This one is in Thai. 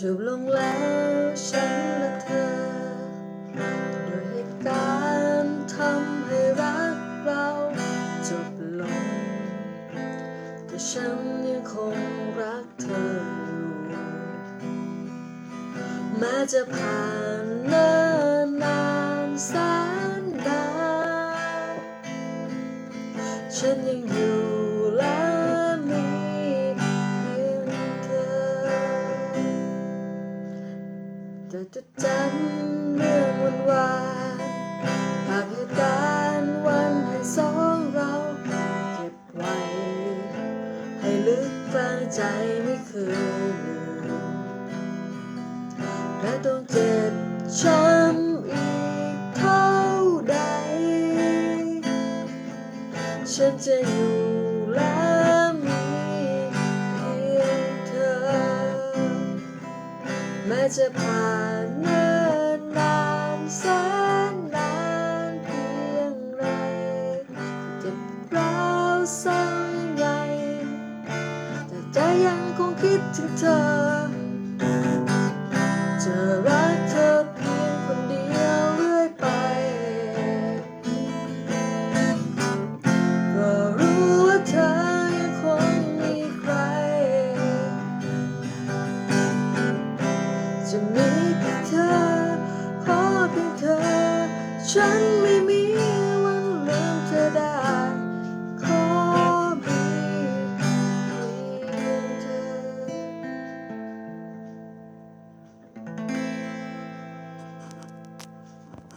จบลงแล้วฉันและเธอโดยเหตุการณ์ทำให้รักเราจบลง แต่ฉันยังคงรักเธออยู่แม้จะผ่านเนิ่นนานแสนนานฉันยังอยู่และ จะจดจำเรื่องวันวานภาพเหตุการณ์วันให้สองเรา เก็บไว้ ให้ลึกกลางใจไม่เคยลืมและต้องเจ็บช้ำอีกเท่าใด ฉันจะอยู่และ แม้จะผ่านเนินนานแสนนานเพียงไรเจ็บร้าวสักใหญ่แต่ใจยังคงคิดถึงเธอเธอ ธอ ขอเพียงเธอ ฉันไม่มี